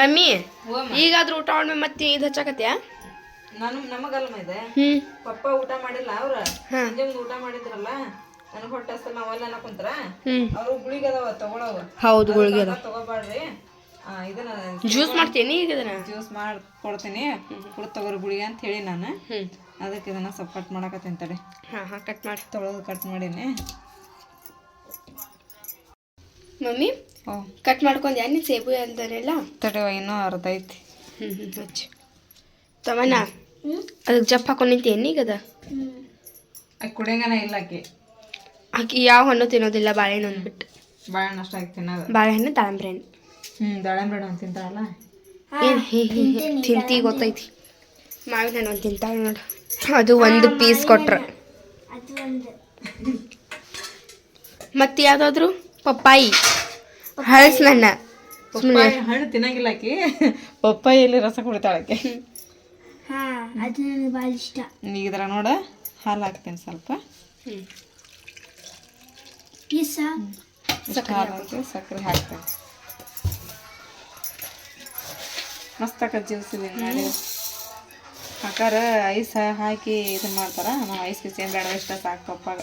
Mummy ಈಗಾದ್ರೂ ಊಟ ಮಾಡಿ ಮತ್ತೆ ಇದು ಹಚ್ಚಾಕತ್ಯಾ? ನಾನು ನಮಗಲ್ಮ ಇದೆ? ಪಪ್ಪ ಊಟ ಮಾಡಿಲ್ಲ ಅವ್ರ. ಸಂಜೆ ಊಟ ಮಾಡಿದ್ರಲ್ಲ ನನಗೆ ಹೊಟ್ಟೆ ಹಸ್ತ ನಾವೆಲ್ಲ ಕುಂತ್ರ ಹ್ಮ್. ಅವ್ರು ಗುಳಿಗೆ ಅದಾವ ತಗೊಳವ ಹೌದು ಗುಳಿಗೆ ಅದ ತಗೋಬಾಡ್ರಿ ಆ, ಇದನ್ನ ಜ್ಯೂಸ್ ಮಾಡ್ತೀನಿ ಈಗ ಇದನ್ನ? ಜ್ಯೂಸ್ ಮಾಡಿ ಕೊಡ್ತೀನಿ. ಕುಡ್ ತಗೋರಿ ಗುಳಿಗೆ ಅಂತ ಹೇಳಿ ನಾನು. ಅದಕ್ಕೆ ಇದನ್ನ ಸ್ವಲ್ಪ ಕಟ್ ಮಾಡಕತ್ತೀನಿ ತಡಿ. ಹಾಂ ಹಾ ಕಟ್ ಮಾಡಿ. ತೊಗೊಳೋದು ಕಟ್ ಮಾಡೀನಿ. ಮಮ್ಮಿ? ಕಟ್ ಮಾಡ್ಕೊಂಡು ನೀನು ಸೇಬು ಅಂತಾರೆಲ್ಲ ತಡೆ ಏನೋ ಅರ್ಧ ಐತಿ. ಹ್ಮ್ ಹ್ಞೂ ಹಚ್ಚು. ತಮ್ಮನ ಅದಕ್ಕೆ ಜಪ್ ಹಾಕೊಂಡು ನಿಂತಿ ಆಕೆ ಕುಡಿಯಂಗನ ಇಲ್ಲ ಆಕಿ. ಆಕಿ ಯಾವ ಹಣ್ಣು ತಿನ್ನೋದಿಲ್ಲ ಬಾಳೆಹಣ್ಣು ಅಂದ್ಬಿಟ್ಟು. ಬಾಳೆಹಣ್ಣು ಅಷ್ಟು ಆಕಿ ತಿನ್ನೋದು. ಬಾಳೆಹಣ್ಣು ದಾಳಿಂಬ್ರೆ ಹಣ್ಣು ಹ್ಞೂ ದಾಳಿಂಬೆ ಹಣ್ಣು ಏನು ಹೇ ತಿಂತಿ ಗೊತ್ತೈತಿ. ಮಾವಿನ ಹಣ್ಣು ಒಂದು ತಿಂತಾಳೆ ನೋಡು. ಅದು ಒಂದು ಪೀಸ್ ಕೊಟ್ರೆ. ಮತ್ತೆ ಯಾವುದಾದ್ರು? ಪಪ್ಪಾಯಿ. ಹಳಸಿನ ಪಪ್ಪಾಯಿ ಹಣ್ಣು ತಿನ್ನಂಗಿಲ್ಲ ಆಕಿ. ಪಪ್ಪಾಯಲ್ಲಿ ರಸ ಕುಡಿತಾಳಕ್ಕೆ ಹಾ ಅದು ನನಗೆ ಭಾಳ ಇಷ್ಟ. ಈಗ ಇದ್ರ ನೋಡ. ಹಾಲು ಹಾಕ್ತೀನಿ ಸ್ವಲ್ಪ. ಹ್ಞೂ ಎಸ್ ಇಷ್ಟು ಹಾಲು ಹಾಕಿ ಸಕ್ಕರೆ ಹಾಕ್ತೇನೆ. ಮಸ್ತ್ ಆಕತ್ ಜ್ಯೂಸ್ ಮಾಡಿ ಹಾಕಾರ ಐಸ್ ಹಾಕಿ ಇದನ್ನ ಮಾಡ್ತಾರ? ನಾವು ಐಸ್ ಗಿಸ್ ಏನು ಬೇಡ ಇಷ್ಟ ಸಾಕು ಪಪ್ಪಾಗ.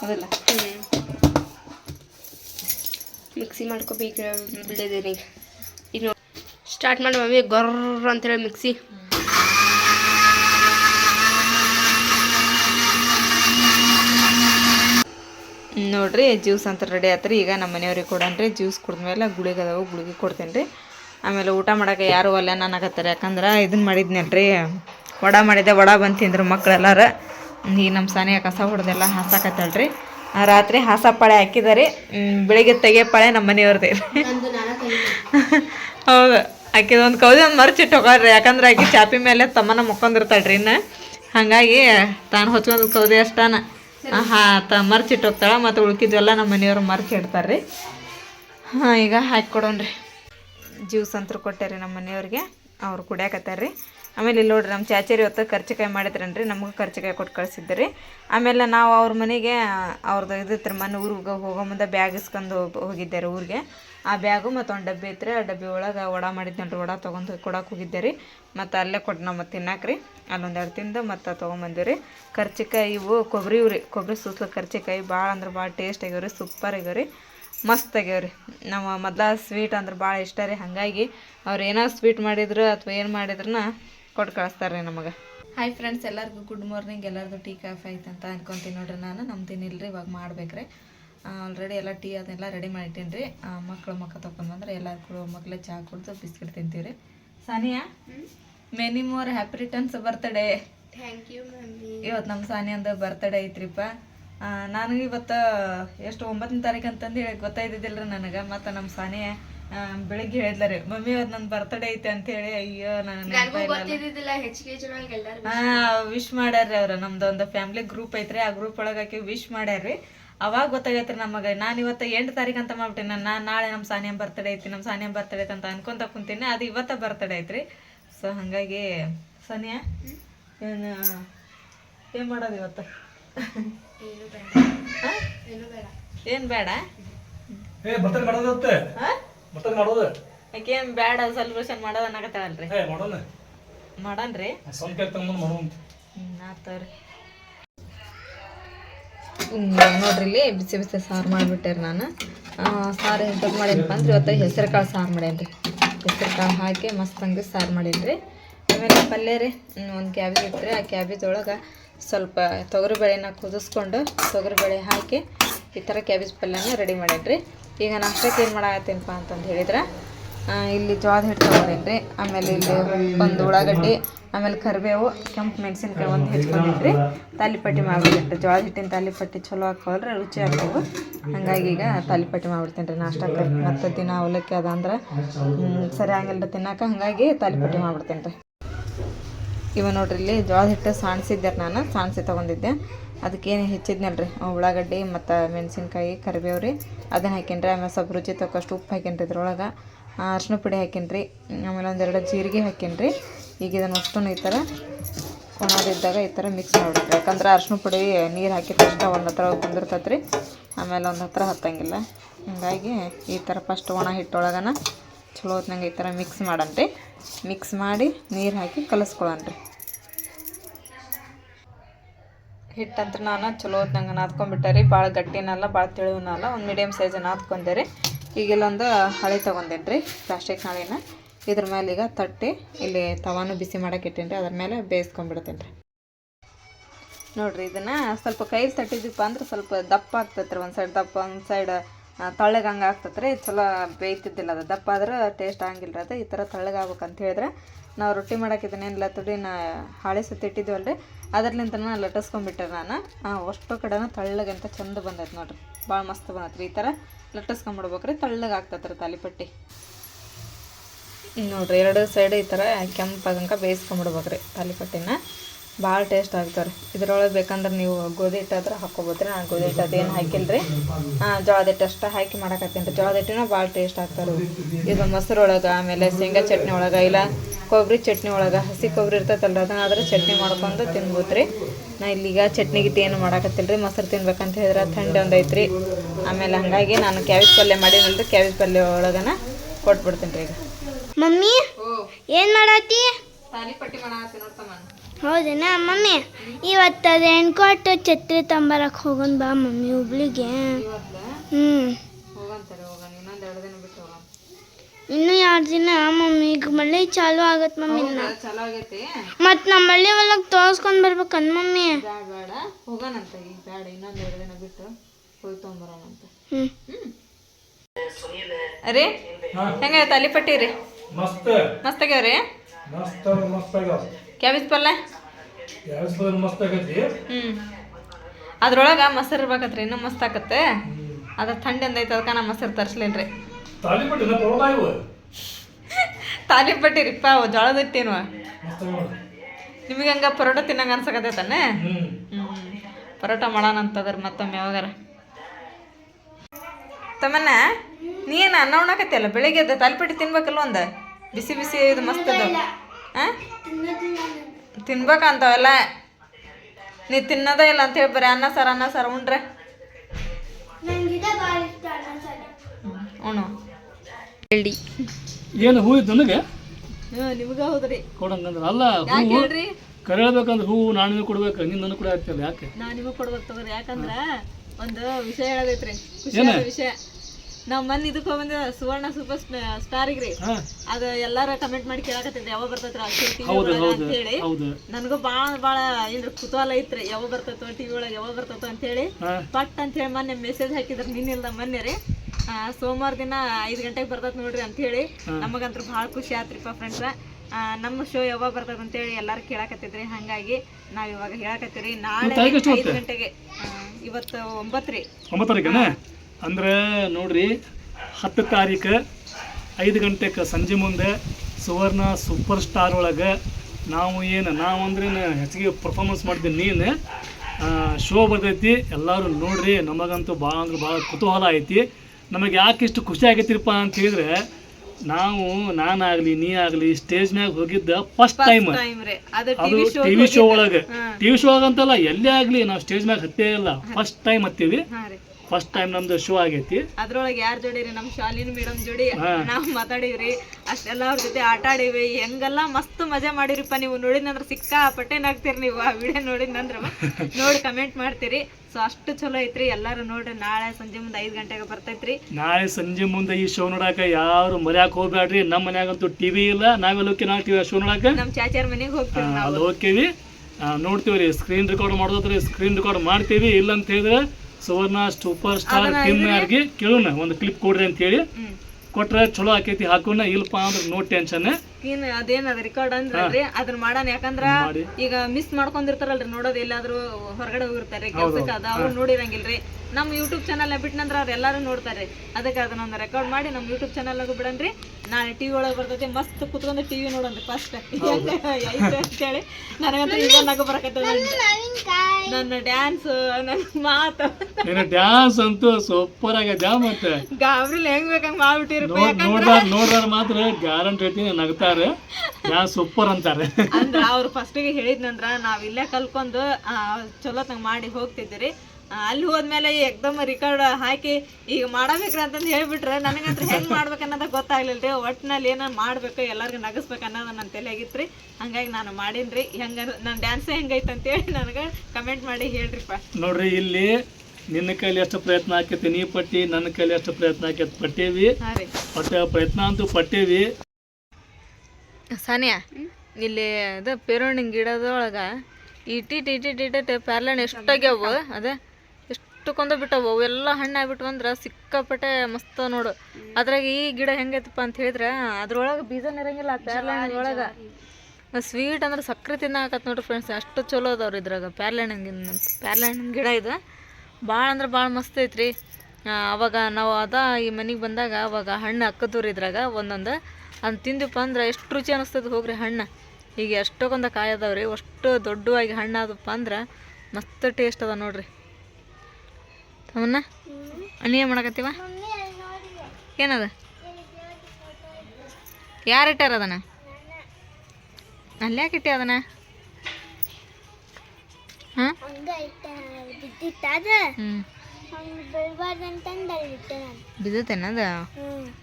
ಹೌದಿಲ್ಲ? ಹ್ಞೂ ಮಿಕ್ಸಿ ಮಾಡ್ಕೋಬೇಕು ಬಿಡೋದೇನೆ ನೋಡಿ ಸ್ಟಾರ್ಟ್ ಮಾಡಿ ಮಮ್ಮಿ, ಗೊರ್ರ ಅಂತೇಳಿ ಮಿಕ್ಸಿ. ನೋಡ್ರಿ ಜ್ಯೂಸ್ ಅಂತ ರೆಡಿ ಆತ್ರಿ. ಈಗ ನಮ್ಮ ಮನೆಯವ್ರಿಗೆ ಕೊಡನ್ರಿ. ಜ್ಯೂಸ್ ಕುಡಿದ್ಮೇಲೆ ಗುಳಿಗೆ ಅದಾವೆ ಗುಳಿಗೆ ಕೊಡ್ತೇನೆ ರೀ ಆಮೇಲೆ ಊಟ ಮಾಡೋಕೆ ಯಾರು ಒಲ್ಲೆ ನನಗತ್ತಾರೆ ಯಾಕಂದ್ರೆ ಇದನ್ನ ಮಾಡಿದ್ನಲ್ರಿ. ವಡ ಮಾಡಿದ್ದೆ, ವಡ ಬಂದು ತಿಂದ್ರು ಮಕ್ಕಳೆಲ್ಲರ ಈಗ ನಮ್ಮ ಸಾನಿಯ ಕಸ ಹೊಡೆದೆಲ್ಲ ಆ ರಾತ್ರಿ ಹಾಸ ಪಾಳೆ ಹಾಕಿದಾರೆ ಬೆಳಿಗ್ಗೆ ತೆಗೆ ಪಾಳೆ ನಮ್ಮ ಮನೆಯವ್ರದ್ದು. ಹೌದು. ಆಕಿದ ಒಂದು ಕೌದಿ ಒಂದು ಮರ್ಚಿಟ್ಟು ಹೋಗ್ರಿ ಯಾಕಂದ್ರೆ ಆಕಿ ಚಾಪಿ ಮೇಲೆ ತಮ್ಮನ ಮುಕ್ಕೊಂಡಿರ್ತಾಳ್ರಿ ಇನ್ನು. ಹಾಗಾಗಿ ತಾನು ಹೊಚ್ಕೊಂಡು ಕೌದಿ ಅಷ್ಟಾನ. ಹಾ ತ ಮರ್ಚಿ ಹೋಗ್ತಾಳ ಮತ್ತು ಉಳ್ಕಿದ್ವೆಲ್ಲ ನಮ್ಮ ಮನೆಯವ್ರು ಮರ್ಚಿ ಇಡ್ತಾರೆ ರೀ ಹಾಂ ಈಗ ಹಾಕಿ ಕೊಡೋಣ್ರಿ ಜ್ಯೂಸ್ ಅಂತೂ ಕೊಟ್ಟೆ ನಮ್ಮ ಮನೆಯವ್ರಿಗೆ. ಅವ್ರು ಕುಡಿಯಾಕತ್ತಾರ ರೀ ಆಮೇಲೆ ಇಲ್ಲಿ ನೋಡ್ರಿ ನಮ್ಮ ಚಾಚೇರಿ ಹೊತ್ತು ಖರ್ಚಿಕಾಯಿ ಮಾಡಿದ್ರನ್ರಿ? ನಮಗೂ ಖರ್ಚಿಕಾಯಿ ಕೊಟ್ಟು ಕಳಿಸಿದ್ರಿ. ಆಮೇಲೆ ನಾವು ಅವ್ರ ಮನೆಗೆ ಅವ್ರದ್ದು ಇದಿತ್ತು ಮನೆ ಊರಿಗೆ ಹೋಗೋ ಮುಂದೆ ಬ್ಯಾಗ್ ಇಸ್ಕೊಂಡು ಹೋಗಿದ್ದೆ ರೀ ಊರಿಗೆ. ಆ ಬ್ಯಾಗು ಮತ್ತು ಒಂದು ಡಬ್ಬಿ ಐತ್ರಿ. ಆ ಡಬ್ಬಿ ಒಳಗೆ ವಡ ಮಾಡಿದ್ನಲ್ರಿ ವಡ ತೊಗೊಂಡು ಕೊಡೋಕೆ ಹೋಗಿದ್ದೆ ರೀ ಮತ್ತು ಅಲ್ಲೇ ಕೊಟ್ಟು ನಮ್ಮ ಮತ್ತೆ ತಿನ್ನಕ್ಕೆ ರೀ ಅಲ್ಲೊಂದು ಎರಡು ತಿಂದು ಮತ್ತು ತೊಗೊಂಬಂದಿವಿ ರೀ ಕರ್ಚಿಕಾಯಿ ಇವು ಕೊಬ್ಬರಿ ಇವ್ರಿ ಕೊಬ್ಬರಿ ಸೂಸ್ಲ ಖರ್ಚಿಕಾಯಿ ಭಾಳ ಅಂದ್ರೆ ಭಾಳ ಟೇಸ್ಟ್ ಆಗ್ಯಾವ ರೀ ಸೂಪರ್ ಆಗ್ಯಾವ ರೀ ಮಸ್ತ್ ಆಗ್ಯಾವ ರೀ ನಮ್ಮ ಮೊದ್ಲು ಸ್ವೀಟ್ ಅಂದ್ರೆ ಭಾಳ ಇಷ್ಟ ರೀ. ಹಾಗಾಗಿ ಅವ್ರು ಏನೋ ಸ್ವೀಟ್ ಮಾಡಿದ್ರು ಅಥವಾ ಏನು ಮಾಡಿದ್ರನ್ನ ಕೊಟ್ಟು ಕಳಿಸ್ತಾರೆ ರೀ ನಮಗೆ. ಹಾಯ್ ಫ್ರೆಂಡ್ಸ್ ಎಲ್ಲರಿಗೂ ಗುಡ್ ಮಾರ್ನಿಂಗ್ ಎಲ್ಲರದು ಟೀ ಕಾಫಿ ಆಯ್ತು ಅಂತ ಅನ್ಕೊಂತೀನಿ ನೋಡ್ರಿ ನಾನು. ನಂಬ್ತೀನಿಲ್ರಿ ರೀ ಇವಾಗ ಮಾಡ್ಬೇಕ್ರಿ. ಆಲ್ರೆಡಿ ಎಲ್ಲ ಟೀ ಅದನ್ನೆಲ್ಲ ರೆಡಿ ಮಾಡಿಟ್ಟೀನಿ ರೀ ಮಕ್ಕಳು ಮಕ್ಕ ತೊಗೊಂಡು ಬಂದ್ರೆ ಎಲ್ಲರೂ ಕೂಡ ಮಕ್ಕಳೇ ಚಹಾ ಕುಡಿದು ಬಿಸ್ಕಿಟ್ ತಿಂತೀವಿ ರೀ Saniya many more happy returns birthday thank you mummy ಇವತ್ತು ನಮ್ಮ ಸಾನಿಯಂದು ಬರ್ತಡೇ ಐತ್ರಿಪ್ಪ. ನನಗೆ ಇವತ್ತು ಎಷ್ಟು ಒಂಬತ್ತನೇ ತಾರೀಕು ಅಂತಂದು ಹೇಳಿ ಗೊತ್ತಾಯ್ತಿದ್ದಿಲ್ಲ ರೀ ನನಗೆ. ಮತ್ತು ನಮ್ಮ ಸಾನಿಯ? ಬೆಳಿಗ್ಗೆ ಹೇಳಿದ್ಲಾರೆ ರೀ ಮಮ್ಮಿ ಅವ್ರ ನನ್ ಬರ್ತಡೇ ಐತೆ ಅಂತ ಹೇಳಿ ಅಯ್ಯೋ ನಾನು ಹಾ ವಿಶ್ ಮಾಡ್ಯಾರ್ರಿ ಅವ್ರ ನಮ್ದೊಂದು ಒಂದು ಫ್ಯಾಮಿಲಿ ಗ್ರೂಪ್ ಐತ್ರಿ ಆ ಗ್ರೂಪ್ ಒಳಗೆ ಹಾಕಿ ವಿಶ್ ಮಾಡ್ಯಾರ್ರಿ. ಅವಾಗ ಗೊತ್ತಾಗೈತ್ರಿ ನಮಗೆ ನಾನು ಇವತ್ತು ಎಂಟು ತಾರೀಕು ಅಂತ ಮಾಡ್ಬಿಟ್ಟಿನಿ ನಾನು ನಾಳೆ ನಮ್ಮ ಸಾನಿಯ ಬರ್ತಡೇ ಐತಿ ನಮ್ಮ ಸಾನಿಯ ಬರ್ತಡೇ ಐತೆ ಅಂತ ಅನ್ಕೊಂತ ಕುಂತೀನಿ ಅದು ಇವತ್ತ ಬರ್ತಡೇ ಐತ್ರಿ. ಸೊ ಹಾಗಾಗಿ ಸಾನಿಯಾ ಏನು ಏನು ಮಾಡೋದು ಇವತ್ತು? ಏನು ಬೇಡ? ಏನು ಬೇಡ. ಏ ಬರ್ತಡೇ ಮಾಡೋದತ್ತೆ ಹಾ? ಮಟನ್ ಮಾಡೋದು? ಆಕೇನ್ ಬ್ಯಾಡ ಸೆಲೆಬ್ರೇಷನ್ ಮಾಡೋದ್ ಅನ್ನಕತ್ತಾಳಲ್ರಿ ಏ ಮಾಡೋಣ. ಮಾಡನ್ರಿ? ಸ್ವಲ್ಪ ತಗೊಂಡು ಮಾಡೋಣ ನಾ ಆತವ್ರಿ ನೋಡ್ರಿ ಇಲ್ಲಿ ಬಿಸಿ ಬಿಸಿ ಸಾರು ಮಾಡಿಬಿಟ್ಟೆ ನಾನು. ಆ, ಸಾರು ಎಂತದ್ದು ಮಾಡೇನಪ್ಪ ಅಂದ್ರೆ ಇವತ್ತು ಹೆಸರು ಕಾಳು ಸಾರು ಮಾಡೇನ್ರಿ. ಹೆಸರು ಕಾಳು ಹಾಕಿ ಮಸ್ತ್ ಹಂಗೆ ಸಾರು ಮಾಡೀನಿ ಆಮೇಲೆ ಪಲ್ಯ ರೀ ಒಂದು ಕ್ಯಾಬೇಜ್ ಇಟ್ಟರೆ. ಆ ಕ್ಯಾಬೇಜ್ ಒಳಗೆ ಸ್ವಲ್ಪ ತೊಗರಿಬೇಳೆನ ಕುದಿಸ್ಕೊಂಡು ತೊಗರಿಬೇಳೆ ಹಾಕಿ ಈ ಥರ ಕ್ಯಾಬೇಜ್ ಪಲ್ಯನ ರೆಡಿ ಮಾಡೇನ್ರಿ. ಈಗ ನಾಷ್ಟಕ್ಕೆ ಏನು ಮಾಡಾಕತ್ತೀನಪ್ಪ ಅಂತಂದು ಹೇಳಿದ್ರೆ. ಇಲ್ಲಿ ಜೋಳದ ಹಿಟ್ಟು ತೊಗೊಂಡೇನ್ರಿ. ಆಮೇಲೆ ಇಲ್ಲಿ ಒಂದು ಉಳ್ಳಾಗಡ್ಡಿ, ಆಮೇಲೆ ಕರಿಬೇವು, ಕೆಂಪು ಮೆಣಸಿನ್ಕಾಯಿ ಒಂದು ಹೆಚ್ಕೊಂಡಿದ್ರಿ ತಾಲಿಪಟ್ಟಿ ಮಾಡ್ಬಿಟ್ಟಿರಿ ಜೋಳದ ಹಿಟ್ಟಿನ ತಾಲಿಪಟ್ಟಿ ಚಲೋ ಹಾಕೋಲ್ರಿ ರುಚಿ ಹಾಕೋವು ಹಾಗಾಗಿ ಈಗ ತಾಲಿಪಟ್ಟಿ ಮಾಡ್ಬಿಡ್ತೀನಿ ರೀ ನಾಷ್ಟಕ್ಕೆ. ಮತ್ತು ದಿನ ಅವಲಕ್ಕಿ ಅದ ಅಂದ್ರೆ ಸರಿ ಹಂಗಿಲ್ಲ ತಿನ್ನಕ್ಕೆ ಹಾಗಾಗಿ ತಾಲಿಪಟ್ಟಿ ಮಾಡ್ಬಿಡ್ತೀನಿ ರೀ ಇವ ನೋಡ್ರಿ ಇಲ್ಲಿ ಜೋಳದ ಹಿಟ್ಟು ಸಾಣಿಸಿದ್ದೆ ನಾನು. ಸಾಣಿಸಿ ತೊಗೊಂಡಿದ್ದೆ. ಅದಕ್ಕೇನು ಹೆಚ್ಚಿದ್ನಲ್ರಿ? ಉಳ್ಳಾಗಡ್ಡಿ ಮತ್ತು ಮೆಣಸಿನ್ಕಾಯಿ ಕರಿಬೇವು ರೀ ಅದನ್ನ ಹಾಕ್ಯನ್ರಿ. ಆಮೇಲೆ ಸ್ವಲ್ಪ ರುಚಿ ತಕ್ಕಷ್ಟು ಉಪ್ಪು ಹಾಕ್ಯನ್ರಿ ಇದ್ರೊಳಗೆ. ಅರ್ಶಿನ ಪುಡಿ ಹಾಕ್ಯನ್ರಿ. ರೀ ಆಮೇಲೆ ಒಂದೆರಡು ಜೀರಿಗೆ ಹಾಕ್ಯನ್ರಿ. ಈಗ ಇದನ್ನು ಅಷ್ಟು ಈ ಥರ ಒಣದಿದ್ದಾಗ ಈ ಥರ ಮಿಕ್ಸ್ ಮಾಡ್ಬಿಡ್ರಿ ಯಾಕಂದ್ರೆ ಅರ್ಶಿನ ಪುಡಿ ನೀರು ಹಾಕಿದ ತಕ್ಷಣ ಒಂದು ಹತ್ರ ಬಂದಿರ್ತೈತೆ ರೀ ಆಮೇಲೆ ಒಂದು ಹತ್ರ ಹತ್ತಂಗಿಲ್ಲ. ಹೀಗಾಗಿ ಈ ಥರ ಫಸ್ಟ್ ಒಣ ಹಿಟ್ಟೊಳಗನ ಚಲೋ ಹೊತ್ನಂಗೆ ಈ ಥರ ಮಿಕ್ಸ್ ಮಾಡನ್ರಿ. ಮಿಕ್ಸ್ ಮಾಡಿ ನೀರು ಹಾಕಿ ಕಲಿಸ್ಕೊಳನ್ರಿ. ಹಿಟ್ಟಂತ್ರ ನಾನು ಚಲೋ ಹೊತ್ನಂಗೆ ನಾದ್ಕೊಂಡ್ಬಿಟ್ಟೆ ರೀ ಭಾಳ ಗಟ್ಟಿನಲ್ಲ ಭಾಳ ತಿಳಿವನಲ್ಲ, ಒಂದು ಮೀಡಿಯಮ್ ಸೈಜ್ ನಾದ್ಕೊಂಡೆ ರೀ ಈಗ ಇಲ್ಲೊಂದು ಹಳೆ ತೊಗೊಂಡೇನಿ ರೀ ಪ್ಲಾಸ್ಟಿಕ್ ಹಳೆನ ಇದ್ರ ಮೇಲೆ ಈಗ ತಟ್ಟಿ, ಇಲ್ಲಿ ತವಾನು ಬಿಸಿ ಮಾಡಕ್ಕೆ ಇಟ್ಟೇನಿ ರೀ ಅದ್ರ ಮೇಲೆ ಬೇಯಿಸ್ಕೊಂಡ್ಬಿಡ್ತೇನೆ ರೀ ನೋಡಿರಿ, ಇದನ್ನ ಸ್ವಲ್ಪ ಕೈಲಿ ತಟ್ಟಿದ್ವಿಪ್ಪ ಅಂದ್ರೆ ಸ್ವಲ್ಪ ದಪ್ಪ ಆಗ್ತೈತೆ ರೀ ಒಂದು ಸೈಡ್ ದಪ್ಪ, ಒಂದು ಸೈಡ್ ತಳ್ಳಗೆ ಹಂಗೆ ಆಗ್ತೈತೆ ರೀ ಚಲೋ ಬೇಯ್ತಿದ್ದಿಲ್ಲ ಅದು, ದಪ್ಪ ಆದ್ರೆ ಟೇಸ್ಟ್ ಆಗಂಗಿಲ್ಲ ರೀ ಅದು, ಈ ಥರ ತಳ್ಳಗಾಗ್ಬೇಕಂತ ಹೇಳಿದ್ರೆ ನಾವು ರೊಟ್ಟಿ ಮಾಡೋಕ್ಕಿದ್ದೇನೆ ಲತಡಿ ನಾ ಹಾಳೆ ಸುತ್ತಿಟ್ಟಿದ್ದೀವಲ್ಲ ರೀ ಅದರ್ಲಿಂತ ನಾನು ಲಟ್ಟಿಸ್ಕೊಂಡ್ಬಿಟ್ಟೆ ನಾನು. ಅಷ್ಟು ಕಡೆನೂ ತಳ್ಳಗಂತ ಚಂದ ಬಂದೈತೆ ನೋಡ್ರಿ. ಭಾಳ ಮಸ್ತ್ ಬಂದೈತೆ ರೀ ಈ ಥರ ಲಟ್ಟಿಸ್ಕೊಂಬಿಡ್ಬೇಕು ರೀ ತಳ್ಳಗೆ ಆಗ್ತೈತೆ ರೀ ತಾಲಿಪಟ್ಟಿ ನೋಡ್ರಿ ಎರಡು ಸೈಡ್ ಈ ಥರ ಕೆಂಪಾಗಂಕ ಬೇಯಿಸ್ಕೊಂಬಿಡ್ಬೇಕು ರೀ ತಾಲಿಪಟ್ಟಿನ ಭಾಳ ಟೇಸ್ಟ್ ಆಗ್ತಾರೆ ಇದ್ರೊಳಗೆ ಬೇಕಂದ್ರೆ ನೀವು ಗೋಧಿ ಹಿಟ್ಟಾದ್ರೆ ಹಾಕೋಬೋದು ರೀ ನಾನು ಗೋಧಿ ಹಿಟ್ಟು ಅದೇನು ಹಾಕಿಲ್ಲ ರೀ ಜೋಳದ ಹಿಟ್ಟು ಅಷ್ಟೇ ಹಾಕಿ ಮಾಡಕತ್ತೀನಿ ರೀ. ಜೋಳದ ಹಿಟ್ಟಿನ ಭಾಳ ಟೇಸ್ಟ್ ಆಗ್ತಾರೆ ಇದು ಮೊಸರು ಒಳಗೆ ಆಮೇಲೆ ಶೇಂಗಾ ಚಟ್ನಿ ಒಳಗೆ ಇಲ್ಲ ಕೊಬ್ಬರಿ ಚಟ್ನಿ ಒಳಗೆ. ಹಸಿ ಕೊಬ್ಬರಿ ಇರ್ತೈತಲ್ಲ ಅದನ್ನಾದ್ರೆ ಚಟ್ನಿ ಮಾಡ್ಕೊಂಡು ತಿನ್ಬೋದು ರೀ ನಾ ಇಲ್ಲಿಗ ಚಟ್ನಿ ಗಿಟ್ಟಿ ಏನು ಮಾಡಾಕತ್ತಿಲ್ಲ ರೀ ಮೊಸರು ತಿನ್ಬೇಕಂತ ಹೇಳಿದ್ರೆ ಥಂಡಿ ಒಂದು ಐತ್ರಿ ಆಮೇಲೆ ಹಾಗಾಗಿ ನಾನು ಕ್ಯಾಬೇಜ್ ಪಲ್ಯ ಮಾಡೀನಲ್ಲ ರೀ ಕ್ಯಾಬೇಜ್ ಪಲ್ಯ ಒಳಗನ ಕೊಟ್ಬಿಡ್ತೀನಿ ರೀ ಈಗ. ಮಮ್ಮಿ ಏನು ಮಾಡತ್ತಿ ತಾಲಿಪಟ್ಟಿ ಮಾಡತ್ತೀನಿ ನೋಡ್ತಮ್ಮ ಹೌದೇನಾ? ಮಮ್ಮಿ ಇವತ್ತು ಅದೇನು ಕೊಟ್ಟು ಛತ್ರಿ ತಂಬರಕ್ಕೆ ಹೋಗೋಣ ಬಾ ಮಮ್ಮಿ ಹುಬ್ಳಿಗೆ. ಹ್ಞೂ ಇನ್ನು ಎರಡು ದಿನ ಬಿಟ್ಟು ಹೋಗೋಣ ಇನ್ನೂ ಎರಡು ದಿನ ಮಮ್ಮಿ ಈಗ ಮಳೆ ಚಾಲು ಆಗತ್ತೆ ಮಮ್ಮಿ ಮತ್ ನಮ್ಮ ಹಳ್ಳಿ ಒಳಗ್ ತೋರ್ಸ್ಕೊಂಡ್ ಬರ್ಬೇಕನ್ ಮಮ್ಮಿ. ಬೇಡ ಹೋಗೋಣಂತ ಈಗ ಬೇಡ ಇನ್ನೊಂದು ಎರಡು ದಿನ ಬಿಟ್ಟು ಹೋಗಿ ತೊಗೊಂಬರೋಣ ಅಂತ ಹ್ಞೂ ಅರೆ ಹೆಂಗ ತಾಲಿಪಟ್ಟಿ ರೀ ಮಸ್ತ್. ಮಸ್ತ್ ಆಗ್ಯಾವ್ರಿ ಮಸ್ತ್ ಮಸ್ತ್ ಆಗ್ಯಾವ ಕ್ಯಾಬೇಜ್ ಪಲ್ಯ ಹ್ಞೂ ಅದ್ರೊಳಗೆ ಮೊಸರು ಇರ್ಬೇಕತ್ರಿ ಇನ್ನೂ ಮಸ್ತ್ ಆಕತ್ತೆ ಅದ್ರ ಥಂಡಿ ಅಂದೈತೆ ಅದಕ್ಕೆ ನಾ ಮೊಸರು ತರಿಸ್ಲಿಲ್ಲ ರೀ ತಾಲಿಪಟ್ಟಿನ ಪರೋಟ ತಾಲಿಪಟ್ಟಿ ರೀಪ್ಪ ಅವು ಜೋಳದ ಇಟ್ಟೇನು ನಿಮಗೆ ಹಂಗೆ ಪರೋಟ ತಿನ್ನಂಗೆ ಅನ್ಸಕತ್ತೈತಾನೆ ಹ್ಮ್. ಹ್ಞೂ ಪರೋಟ ಮಾಡೋಣ ಅಂತಂದ್ರೆ ಮತ್ತೊಮ್ಮೆ ಯಾವಾಗಾರ. ತಮ್ಮನ್ನ ನೀ ಏನು ಅನ್ನ ಉಣ್ಣಕತ್ತಿಯಲ್ಲ ಬೆಳಿಗ್ಗೆ ಎದ್ದು ತಾಲಿಪಟ್ಟಿ ತಿನ್ಬೇಕಲ್ವ ಒಂದು? ಬಿಸಿ ಬಿಸಿ ಇದು ಮಸ್ತ್ ಅದು. ತಿನ್ಬೇಕಂತವೆಲ್ಲ. ನೀ ತಿನ್ನೋದೇ ಇಲ್ಲ ಅಂತೇಳಿ ಬರೀ ಅನ್ನ ಸರ್ ಅನ್ನ ಸರ್ ಉಂಡ್ರೆ. ಹೇಳಿ. ಏನು ಹೂ ಇದ್ದು ನನಗೆ? ನಿಮ್ಗೆ ಹೌದ್ರಿ. ಕೊಡಂಗಂದ್ರ ಅಲ್ಲ ಹೂ ಹೇಳ್ರಿ? ಕರೆಯಬೇಕಂದ್ರೆ ಹೂ ನಾನು ಕೊಡ್ಬೇಕು. ನೀನು ನನಗೆ ಕೂಡ ಆಗ್ತಲ್ಲ ಯಾಕೆ? ನಾ ನಿಮಗೆ ಕೊಡ್ಬೇಕು ತಗೋರಿ. ಯಾಕಂದ್ರ ಒಂದು ವಿಷಯ ಹೇಳದೈತ್ರಿ ಖುಷಿಯಾದ ವಿಷಯ. ನಾವು ಮನ್ ಇದಕ್ಕೆ ಹೋಗ್ಬಂದ ಸುವರ್ಣ ಸೂಪರ್ ಸ್ಟಾರಿಗೆ ರೀ ಅದ ಎಲ್ಲಾರ ಕಮೆಂಟ್ ಮಾಡಿ ಕೇಳಕತ್ತಿದ್ರಿ ಯಾವಾಗ ಬರ್ತೈತ್ರ ಟಿವಿ ಅಂತ ಹೇಳಿ ನನಗೂ ಬಾಳ ಬಾಳ ಏನ್ರಿ ಕುತೂಹಲ ಐತ್ರಿ. ಯಾವಾಗ ಬರ್ತೈತೋ ಟಿವಿ ಒಳಗ ಯಾವಾಗ ಬರ್ತೈತೋ ಅಂತ ಹೇಳಿ ಪಟ್ ಅಂತ ಹೇಳಿ ಮೊನ್ನೆ ಮೆಸೇಜ್ ಹಾಕಿದ್ರ ನಿನ್ನಿಲ್ದ ಮೊನ್ನೆ ರೀ. ಆ, ಸೋಮವಾರ ದಿನ ಐದ್ ಗಂಟೆಗೆ ಬರ್ತೈತ್ ನೋಡ್ರಿ ಅಂತ ಹೇಳಿ ನಮಗಂತೂ ಭಾಳ ಖುಷಿ ಆತ್ರಿಪ್ಪ ಫ್ರೆಂಡ್ಸ್ ನಮ್ಮ ಶೋ ಯಾವಾಗ ಬರ್ತದ ಅಂತ ಹೇಳಿ ಎಲ್ಲಾರು ಕೇಳಾಕತ್ತಿದ್ರಿ. ಹಂಗಾಗಿ ನಾವ್ ಇವಾಗ ಹೇಳಕತ್ತೀರಿ ನಾಳೆ ಐದು ಗಂಟೆಗೆ ಇವತ್ತು ಒಂಬತ್ತು ರೀ ಅಂದ್ರೆ ನೋಡ್ರಿ ಹತ್ತು ತಾರೀಕು ಐದು ಗಂಟೆಗೆ ಸಂಜೆ ಮುಂದೆ ಸುವರ್ಣ ಸೂಪರ್ ಸ್ಟಾರ್ ಒಳಗೆ ನಾವು ಏನು ನಾವು ಅಂದ್ರೆ ಹೆಚ್ಚಿಗೆ ಪರ್ಫಾರ್ಮೆನ್ಸ್ ಮಾಡ್ತೀನಿ ನೀನು ಶೋ ಬರ್ತೈತಿ ಎಲ್ಲರೂ ನೋಡ್ರಿ ನಮಗಂತೂ ಭಾಳ ಅಂದ್ರೆ ಭಾಳ ಕುತೂಹಲ ಐತಿ. ನಮಗೆ ಯಾಕೆ ಇಷ್ಟು ಖುಷಿ ಆಗೈತಿರಪ್ಪ ಅಂತ ಹೇಳಿದ್ರೆ ನಾವು ನಾನಾಗ್ಲಿ ನೀ ಆಗಲಿ ಸ್ಟೇಜ್ ಮ್ಯಾಗ ಹೋಗಿದ್ದ ಫಸ್ಟ್ ಟೈಮ್ ಅದು ಟಿವಿ ಶೋ ಒಳಗೆ. ಟಿವಿ ಶೋ ಒಳಗಂತಲ್ಲ ಎಲ್ಲೇ ಆಗಲಿ ನಾವು ಸ್ಟೇಜ್ ಮ್ಯಾಗ ಹತ್ತೇ ಇಲ್ಲ. ಫಸ್ಟ್ ಟೈಮ್ ಹತ್ತೀವಿ. ಫಸ್ಟ್ ಟೈಮ್ ನಮ್ದು ಶೋ ಆಗೈತಿ. ಅದ್ರೊಳಗೆ ಯಾರ್ ಜೋಡಿ ರೀ? ನಮ್ಮ ಶಾಲಿನಿ ಮೇಡಮ್ ಜೋಡಿ. ನಾವು ಮಾತಾಡೀವ್ರಿ. ಅಷ್ಟೆಲ್ಲ ಅವ್ರ ಜೊತೆ ಆಟ ಆಡೀವಿ. ಹೆಂಗೆಲ್ಲ ಮಸ್ತ್ ಮಜಾ ಮಾಡಿರಿಪ್ಪ ನೀವು ನೋಡಿನಂದ್ರ ಸಿಕ್ಕಾಪಟ್ಟೆ ನಾಗ್ತೀರಿ ನೀವು ಆ ವಿಡಿಯೋ ನೋಡಿನಂದ್ರ ನೋಡಿ ಕಮೆಂಟ್ ಮಾಡ್ತೀರಿ. ಸೊ ಅಷ್ಟು ಚಲೋ ಐತ್ರಿ. ಎಲ್ಲಾರು ನೋಡ್ರಿ. ನಾಳೆ ಸಂಜೆ ಮುಂದೆ ಐದು ಗಂಟೆಗೆ ಬರ್ತೈತ್ರಿ. ನಾಳೆ ಸಂಜೆ ಮುಂದೆ ಈ ಶೋ ನೋಡಾಕ ಯಾರು ಮರ್ಯಾಕ ಹೋಗ್ಬೇಡ್ರಿ ನಮ್ಮ ಮನ್ಯಾಗಂತೂ ಟಿವಿ ಇಲ್ಲ. ನಾವೆಲ್ಲ ಹೋಗಿ ನಾವು ಶೋ ನೋಡಾಕ? ನಮ್ಮ ಚಾಚಾರ ಮನೆಗೆ ಹೋಗ್ತೀವಿ ಅಲ್ಲಿ ಹೋಗ್ತೀವಿ. ನೋಡ್ತೀವಿ ರೀ ಸ್ಕ್ರೀನ್ ರೆಕಾರ್ಡ್ ಮಾಡೋದ್ರಿ ಸ್ಕ್ರೀನ್ ರೆಕಾರ್ಡ್ ಮಾಡ್ತೀವಿ. ಇಲ್ಲ ಅಂತ ಹೇಳಿದ್ರೆ ಸುವರ್ಣ ಸೂಪರ್ ಸ್ಟಾರ್ ಟೀಮ್ ಯಾರಿಗೆ ಕೇಳೋಣ ಒಂದು ಕ್ಲಿಪ್ ಕೊಡ್ರಿ ಅಂತ ಹೇಳಿ ಕೊಟ್ರೆ ಚಲೋ ಆಕೈತಿ ಹಾಕೋಣ ಇಲ್ಪ ಅಂದ್ರೆ ನೋ ಟೆನ್ಷನ್ ಏನ್ ಅದೇನ ಅದ ರೆಕಾರ್ಡ್ ಅಂದ್ರಲ್ರಿ ಅದನ್ನ ಮಾಡಾನ ಯಾಕಂದ್ರ ಈಗ ಮಿಸ್ ಮಾಡ್ಕೊಂಡಿರ್ತಾರಲ್ರಿ ನೋಡೋದು ಎಲ್ಲಾದ್ರೂ ಹೊರಗಡೆ ಹೋಗಿರ್ತಾರೆ ಕೆಲ್ಸಕ್ಕೆ ಅದ ಅವ್ರು ನೋಡಿರಂಗಿಲ್ರಿ. ನಮ್ಮ ಯೂಟ್ಯೂಬ್ ಚಾನಲ್ ಬಿಟ್ನಂದ್ರ ಅವ್ರು ಎಲ್ಲರೂ ನೋಡ್ತಾರೆ. ಅದಕ್ಕೆ ಅದನ್ನೊಂದು ರೆಕಾರ್ಡ್ ಮಾಡಿ ನಮ್ಮ ಯೂಟ್ಯೂಬ್ ಚಾನಲ್ಗೂ ಬಿಡನ್ರಿ. ನಾಳೆ ಟಿವಿ ಒಳಗೆ ಬರ್ತೈತಿ ಮಸ್ತ್ ಕುತ್ಕೊಂಡು ಟಿವಿ ನೋಡನ್ರಿ ಫಸ್ಟ್ ಅಂತೇಳಿ ನನಗಂತೂ ಈಗ ನಗು ಬರಕತ್ತದ ನನ್ನ ಡ್ಯಾನ್ಸ್ ನನ್ನ ಮಾತು. ನಿನ್ನ ಡ್ಯಾನ್ಸ್ ಅಂತೂ ಸೂಪರ್ ಆಗ್ಯದ ಮತ್ತೆ? ಗಾಬ್ರಿಲ್ ಹೆಂಗ್ ಬೇಕಂಗ್ ಮಾಡ್ಬಿಟ್ಟಿರಿ ನೋಡ್ ನೋಡ್ದಾರ ನೋಡ್ದಾರ ಮಾತ್ರ ಗ್ಯಾರಂಟಿ ಹೇಳ್ತೀನಿ ನಗ್ತಾರೆ. ಡ್ಯಾನ್ಸ್ ಸೂಪರ್ ಅಂತಾರೆ. ಅಂದ್ರೆ ಅವ್ರು ಫಸ್ಟಿಗೆ ಹೇಳಿದ್ನಂದ್ರ ನಾವ್ ಇಲ್ಲೇ ಕಲ್ಕೊಂಡು ಚಲೋ ತಂಗ ಮಾಡಿ ಹೋಗ್ತಿದ್ದೀರಿ ಅಲ್ಲಿ ಹೋದ್ಮೇಲೆ ಎಕ್ದಮ್ ರಿಕಾರ್ಡ್ ಹಾಕಿ ಈಗ ಮಾಡಬೇಕ್ರಿ ಅಂತಂದು ಹೇಳ್ಬಿಟ್ರೆ ನನಗಂತ್ರ ಹೆಂಗ್ ಮಾಡ್ಬೇಕು ಅನ್ನೋದು ಗೊತ್ತಾಗ್ಲಿಲ್ಲ ರೀ ಒಟ್ಟಿನಲ್ಲಿ ಏನೋ ಮಾಡ್ಬೇಕು ಎಲ್ಲರಿಗೂ ನಗಸ್ಬೇಕು ಅನ್ನೋದು ನನ್ನ ತಲೆ ಆಗಿತ್ತು ರೀ ಹಂಗಾಗಿ ನಾನು ಮಾಡೀನಿ ಹೆಂಗ ನನ್ನ ಡ್ಯಾನ್ಸ್ ಹೆಂಗೈತೆ ಅಂತೇಳಿ ನನಗೆ ಕಮೆಂಟ್ ಮಾಡಿ ಹೇಳ್ರಿಪ್ಪ. ನೋಡ್ರಿ ಇಲ್ಲಿ ನಿನ್ನ ಕೈಲಿ ಎಷ್ಟು ಪ್ರಯತ್ನ ಆಕೈತಿ ನೀ ಪಟ್ಟಿ ನನ್ನ ಕೈಲಿ ಎಷ್ಟು ಪ್ರಯತ್ನ ಆಕೈತಿ ಪಟ್ಟೇವಿ. ಹಾಂ ರೀ. ಒಟ್ಟ ಪ್ರಯತ್ನ ಅಂತೂ ಪಟ್ಟೇವಿ. ಸಾನಿಯಾ ಇಲ್ಲಿ ಅದು ಪೇರೋಣಿನ ಗಿಡದೊಳಗೆ ಇಟ್ಟಿಟ್ಟು ಇಟ್ಟಿಟ್ಟು ಇಟ್ಟ ಪ್ಯಾರ್ಲಣ್ಣ ಎಷ್ಟಾಗ್ಯಾವು ಅದೇ? ಎಷ್ಟು ಕೊಂದ ಬಿಟ್ಟವು ಅವೆಲ್ಲ ಹಣ್ಣು ಆಗ್ಬಿಟ್ಟು ಅಂದ್ರೆ ಸಿಕ್ಕಾಪಟ್ಟೆ ಮಸ್ತ ನೋಡು. ಅದ್ರಾಗ ಈ ಗಿಡ ಹೆಂಗೈತಪ್ಪ ಅಂತ ಹೇಳಿದ್ರೆ ಅದ್ರೊಳಗೆ ಬೀಜನ ಇರಂಗಿಲ್ಲ ಪ್ಯಾರ್ಲಣ್ಣೊಳಗೆ ಸ್ವೀಟ್ ಅಂದ್ರೆ ಸಕ್ಕರೆ ತಿನ್ನಾಕತ್ ನೋಡ್ರಿ ಫ್ರೆಂಡ್ಸ್ ಅಷ್ಟು ಚಲೋ ಅದಾವ್ರಿ ಇದ್ರಾಗ ಪ್ಯಾರ್ಲಣ್ಣಿನ ಪ್ಯಾರ್ಲಣ್ಣಿನ ಗಿಡ ಇದು. ಭಾಳ ಅಂದ್ರೆ ಭಾಳ ಮಸ್ತ್ ಐತ್ರಿ. ಅವಾಗ ನಾವು ಅದ ಈ ಮನೆಗೆ ಬಂದಾಗ ಅವಾಗ ಹಣ್ಣು ಅಕ್ಕದೂರಿ ಇದ್ರಾಗ ಒಂದೊಂದು. ಅದನ್ನ ತಿಂದಿಪ್ಪ ಅಂದ್ರೆ ಎಷ್ಟು ರುಚಿ ಅನಿಸ್ತದೆ ಹೋಗ್ರಿ ಹಣ್ಣು. ಈಗ ಎಷ್ಟೊಂದ ಕಾಯಿ ಅದಾವ್ರಿ ಅಷ್ಟು ದೊಡ್ಡವಾಗಿ ಹಣ್ಣು ಆದಪ್ಪ ಅಂದ್ರೆ ಮಸ್ತ್ ಟೇಸ್ಟ್ ಅದ ನೋಡ್ರಿ. ಅವನ್ನ ಅಣ್ಣ ಏನು ಮಾಡಕತ್ತೀವ? ಏನದ? ಯಾರು ಇಟ್ಟಾರ ಅದನ್ನ? ಅಲ್ಲಿ ಯಾಕೆ ಇಟ್ಟೆ ಅದನ್ನ? ಹಾಂ? ಹ್ಞೂ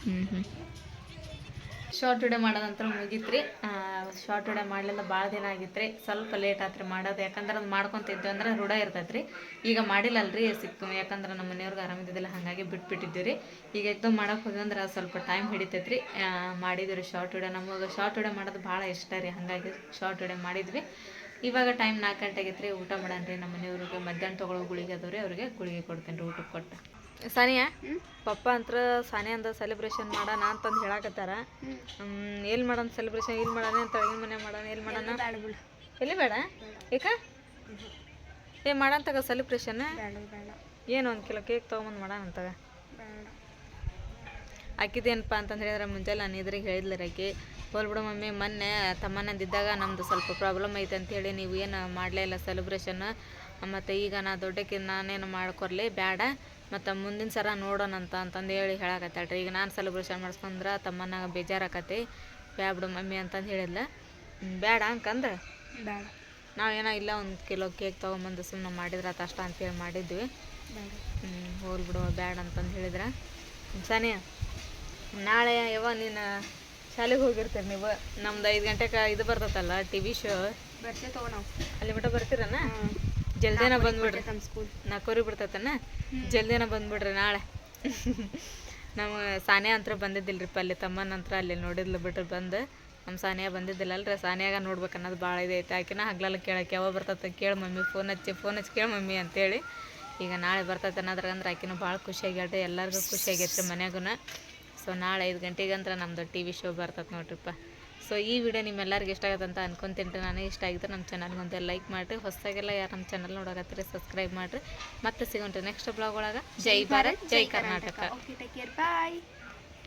ಹ್ಞೂ ಹ್ಞೂ ಶಾರ್ಟ್ ವಿಡಿಯೋ ಮಾಡೋದಂತ್ರ ಮುಗೀತ್ರಿ. ಶಾರ್ಟ್ ವಿಡಿಯೋ ಮಾಡಲಿಲ್ಲ ಭಾಳ ದಿನ ಆಗಿತ್ರಿ. ಸ್ವಲ್ಪ ಲೇಟ್ ಆತ್ರಿ ಮಾಡೋದು. ಯಾಕಂದ್ರೆ ಅದು ಮಾಡ್ಕೊತಿದ್ವಿ ಅಂದ್ರೆ ರೂಢ ಇರ್ತೈತ್ರಿ. ಈಗ ಮಾಡಿಲ್ಲಲ್ರಿ, ಸಿಕ್ಕು. ಯಾಕಂದ್ರೆ ನಮ್ಮ ಮನೆಯವ್ರಿಗೆ ಆರಾಮಿದ್ದಿಲ್ಲ ಹಾಗಾಗಿ ಬಿಟ್ಬಿಟ್ಟಿದ್ವಿ ರೀ. ಈಗ ಎದ್ದು ಮಾಡೋಕೆ ಹೋದ್ವಿ ಅಂದ್ರೆ ಸ್ವಲ್ಪ ಟೈಮ್ ಹಿಡಿತೈತ್ರಿ. ರೀ ಮಾಡಿದ್ವಿ ರೀ ಶಾರ್ಟ್ ವಿಡಿಯೋ ನಮಗೆ ಶಾರ್ಟ್ ವಿಡಿಯೋ ಮಾಡೋದು ಭಾಳ ಇಷ್ಟ ರೀ. ಹಾಗಾಗಿ ಶಾರ್ಟ್ ವಿಡಿಯೋ ಮಾಡಿದ್ವಿ. ಇವಾಗ ಟೈಮ್ ನಾಲ್ಕು ಗಂಟೆ ಆಗೈತ್ರಿ. ಊಟ ಮಾಡನ್ರಿ. ನಮ್ಮ ಮನೆಯವ್ರಿಗೆ ಮಧ್ಯಾಹ್ನ ತೊಗೊಳೋ ಗುಳಿಗೆ ಅದಾವ್ರಿ ಅವ್ರಿಗೆ ಗುಳಿಗೆ ಕೊಡ್ತೇನೆ ರೀ ಊಟಕ್ಕೆ ಕೊಟ್ಟು. ಸಾನಿಯಾ? ಪಪ್ಪ ಅಂತ್ರ ಸಾನಿಯಾ ಅಂದ ಸೆಲೆಬ್ರೇಷನ್ ಮಾಡೋಣ ಅಂತಂದು ಹೇಳಾಕತ್ತಾರ. ಎಲ್ಲಿ ಮಾಡೋಣ ಸೆಲೆಬ್ರೇಷನ್ ಇಲ್ಲಿ ಮಾಡೋಣ ಅಂತ ಅಡುಗೆ ಮನೆ ಮಾಡೋಣ ಎಲ್ಲಿ ಮಾಡೋಣ? ಎಲ್ಲಿ ಬೇಡ. ಏಕ? ಏ ಮಾಡಂತಾಗ ಸೆಲೆಬ್ರೇಷನ್ ಏನು ಒಂದು ಕಿಲೋ ಕೇಕ್ ತೊಗೊಂಬಂದು ಮಾಡೋಣ ಅಂತಾಗ ಆಕಿದೇನಪ್ಪ ಅಂತಂದು ಹೇಳಿದ್ರೆ ಮುಂಜಾನೆ ನಾನು ಇದ್ರಿಗೆ ಹೇಳಿದ್ಲ ಆಕಿ ಹೋಲ್ ಬಿಡು ಮಮ್ಮಿ ಮೊನ್ನೆ ತಮ್ಮನಂದಿದ್ದಾಗ ನಮ್ಮದು ಸ್ವಲ್ಪ ಪ್ರಾಬ್ಲಮ್ ಐತೆ ಅಂತೇಳಿ ನೀವು ಏನು ಮಾಡಲೇ ಇಲ್ಲ ಸೆಲೆಬ್ರೇಷನ್ ಮತ್ತು ಈಗ ನಾ ದೊಡ್ಡಕ್ಕೆ ನಾನೇನು ಮಾಡ್ಕೊರ್ಲಿ ಬೇಡ ಮತ್ತು ಮುಂದಿನ ಸರ ನೋಡೋಣ ಅಂತ ಅಂತಂದು ಹೇಳಿ ಹೇಳಕತ್ತಾಳ್ರಿ. ಈಗ ನಾನು ಸೆಲೆಬ್ರೇಷನ್ ಮಾಡಿಸ್ಕೊಂಡ್ರೆ ತಮ್ಮನಾಗ ಬೇಜಾರಾಕತಿ ಬ್ಯಾ ಬಿಡು ಮಮ್ಮಿ ಅಂತಂದು ಹೇಳಿದ್ಲ. ಬೇಡ ಅಂಕಂದ್ರೆ ಬೇಡ ಏನೋ ಇಲ್ಲ ಒಂದು ಕಿಲೋ ಕೇಕ್ ತೊಗೊಂಬಂದು ಸುಮ್ಮನೆ ಮಾಡಿದ್ರೆ ಅದು ಅಷ್ಟ ಅಂತೇಳಿ ಮಾಡಿದ್ವಿ. ಹ್ಞೂ ಹೋಲ್ ಬಿಡು ಬ್ಯಾಡ ಅಂತಂದು ಹೇಳಿದ್ರೆ. ಸನಿ ನಾಳೆ ಯಾವ ನೀನು ಶಾಲೆಗೆ ಹೋಗಿರ್ತೀರಿ ನೀವು? ನಮ್ದು ಐದು ಗಂಟೆಗೆ ಇದು ಬರ್ತೈತಲ್ಲ ಟಿ ವಿ ಶೋ ಬರ್ತೀವಿ ತಗೋ ನಾವು. ಅಲ್ಲಿ ಮಟ್ಟ ಬರ್ತೀರನ? ಜಲ್ದಿನ ಬಂದ್ಬಿಡ್ರಿ. ನಮ್ಮ ಸ್ಕೂಲ್ ನಾಲ್ಕೂರಿ ಬಿಡ್ತೈತನ? ಜಲ್ದಿನ ಬಂದ್ಬಿಡ್ರಿ ನಾಳೆ. ನಮ್ಮ ಸಾನಿಯಾ ಅಂತ ಬಂದಿದ್ದಿಲ್ರಿಪ್ಪ ಅಲ್ಲಿ ತಮ್ಮನ ಅಲ್ಲಿ ನೋಡಿದ್ಲು ಬಿಟ್ರೆ ಬಂದು. ನಮ್ಮ ಸಾನಿಯಾ ಬಂದಿದ್ದಿಲ್ಲ ಅಲ್ರಿ ಸಾನಿಯಾಗ ನೋಡ್ಬೇಕು ಅನ್ನೋದು ಭಾಳ ಇದೈತೆ ಆಕಿನ ಹಗ್ಲಲ್ಲ ಕೇಳಕ್ಕೆ ಯಾವಾಗ ಬರ್ತೈತೆ ಕೇಳಿ ಮಮ್ಮಿ ಫೋನ್ ಹಚ್ಚಿ ಫೋನ್ ಹಚ್ಚಿ ಕೇಳಿ ಮಮ್ಮಿ ಅಂತೇಳಿ. ಈಗ ನಾಳೆ ಬರ್ತೈತೆ ಅನ್ನೋದ್ರಂದ್ರೆ ಆಕಿನೂ ಭಾಳ ಖುಷಿಯಾಗ್ಯಾಳ್ರಿ ಎಲ್ಲರಿಗೂ ಖುಷಿಯಾಗೈತ್ರಿ ಮನ್ಯಾಗೂ ಸೊ ನಾಳೆ ಐದು ಗಂಟೆಗಂದ್ರೆ ನಮ್ಮದು ನಮ್ದು ಟಿ ವಿ ಶೋ ಬರ್ತೈತೆ ನೋಡ್ರಿಪ್ಪ. ಸೊ ಈ ವಿಡಿಯೋ ನಿಮ್ಮೆಲ್ಲರಿಗೂ ಇಷ್ಟ ಆಗುತ್ತೆ ಅಂತ ಅನ್ಕೊಂತೀನಿ ರೀ ನನಗೆ ಇಷ್ಟ ಆಗಿದ್ರೆ ನಮ್ಮ ಚಾನಲ್ಗೆ ಒಂದು ಲೈಕ್ ಮಾಡಿರಿ. ಹೊಸದಾಗೆಲ್ಲ ಯಾರು ನಮ್ಮ ಚಾನಲ್ ನೋಡಕತ್ತೀರಿ ಸಬ್ಸ್ಕ್ರೈಬ್ ಮಾಡಿರಿ. ಮತ್ತೆ ಸಿಗೋಣ್ರಿ ನೆಕ್ಸ್ಟ್ ಬ್ಲಾಗ್ ಒಳಗೆ. ಜೈ ಭಾರತ್, ಜೈ Karnataka. Okay take care bye